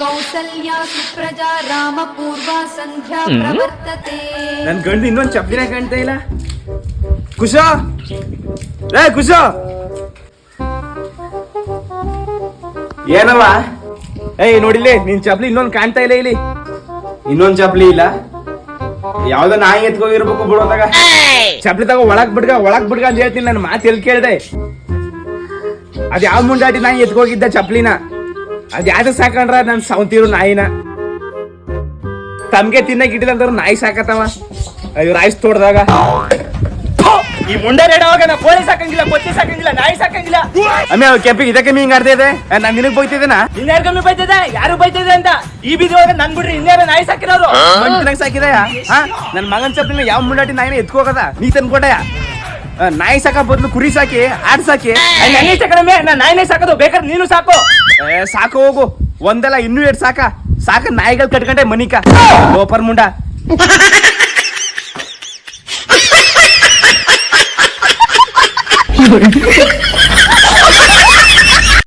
ಕೌಸಲ್ಯ ಸುಪ್ರಜಾ ರಾಮ ಪೂರ್ವ ಸಂಧ್ಯಾ ಪ್ರವರ್ತತೆ. ನನ್ ಗಂಡ ಇನ್ನೊಂದ್ ಚಪ್ಪಿನ ಕಾಣ್ತಾ ಇಲ್ಲ. ಕುಶ ಏ ಕುಶ ಏನವ ಏಯ್ ನೋಡಿಲಿ ನಿನ್ ಚಪ್ಲಿ ಇನ್ನೊಂದ್ ಕಾಣ್ತಾ ಇಲ್ಲ ಇಲ್ಲಿ. ಇನ್ನೊಂದ್ ಚಪ್ಲಿ ಇಲ್ಲ? ಯಾವ್ದ ನಾಯಿ ಎತ್ಕೋಗಿರ್ಬೇಕು ಬಿಡೋದಾಗ ಚಪ್ಲಿ ತಗೋ ಒಳಗ್ ಬಿಡ್ಗ ಒಳಗ್ ಬಿಡ್ಗ ಅಂತ ಹೇಳ್ತೀನಿ ನನ್ನ ಮಾತು ಎಲ್ಲಿ ಕೇಳ್ದೆ. ಅದ್ ಯಾವ ಮುಂಡಾಟಿ ನಾಯಿ ಎತ್ಕೋಗಿದ್ದ ಚಪ್ಲಿನ ಅದ್ ಯಾವ್ದು ಸಾಕೊಂಡ್ರ ನನ್ ಸೌಂತಿರು ನಾಯಿನ. ತಮ್ಗೆ ತಿನ್ನಕ್ ಅಂತ ನಾಯಿ ಸಾಕತ್ತವ. ಅಯ್ಯೋ ರಾಯ್ಸ್ ತೋಡ್ದಾಗ. ಈ ಮುಂಡೆ ರೇಡವಾಗ ನಾ ಕೋಳಿ ಸಾಕಂಗಿಲ್ಲ ಕೊಚ್ಚಿ ಸಾಕಂಗಿಲ್ಲ ನಾಯಿ ಸಾಕಂಗಿಲ್ಲ. ಅಮ್ಮ ಅವ್ ಕೆಂಪಿಗೆ ಇದಕ್ಕೆ ಹಿಂಗ್ ಆಡ್ತಾ ಇದೆ. ನಾನ್ ನಿನಗ್ ಬೈತಿದ್ದೇನ? ಇನ್ಯಾರ ಕಮ್ಮಿ ಬೈತಿದೆ ಯಾರು ಬೈತಿದೆ ಅಂತ? ಈ ಬೀದಿ ಒಳಗೆ ನನ್ ಬಿಡ್ರಿ ಇನ್ಯಾರ ನಾಯಿ ಸಾಕಿರೋರು? ಸಾಕಿದಯ? ಹಾ? ನನ್ ಮಗನ್ ಚಪ್ಪಿನ ಯಾವ ಮುಂಡಾಟಿ ನಾಯಿನ ಎತ್ಕೋಗದ ನೀ ತಂದ್ಕೊಟ್ಟಯ? ನಾಯಿ ಸಾಕ ಬದ್ಲು ಕುರಿ ಸಾಕಿ ಆಡ್ ಸಾಕಿ. ಇಷ್ಟ ಕಡಿಮೆ ನಾ ನಾಯಿನೇ ಸಾಕೋದು ಬೇಕಾದ್ರೆ ನೀನು ಸಾಕು. ಏ, ಸಾಕು ಹೋಗು. ಒಂದಲ್ಲ ಇನ್ನೂ ಎರಡು ಸಾಕ. ಸಾಕ ನಾಯಿಗಳು ಕಟ್ಕೊಂಡೆ ಮನಿಕ. ಗೋಪರ್ ಮುಂಡ.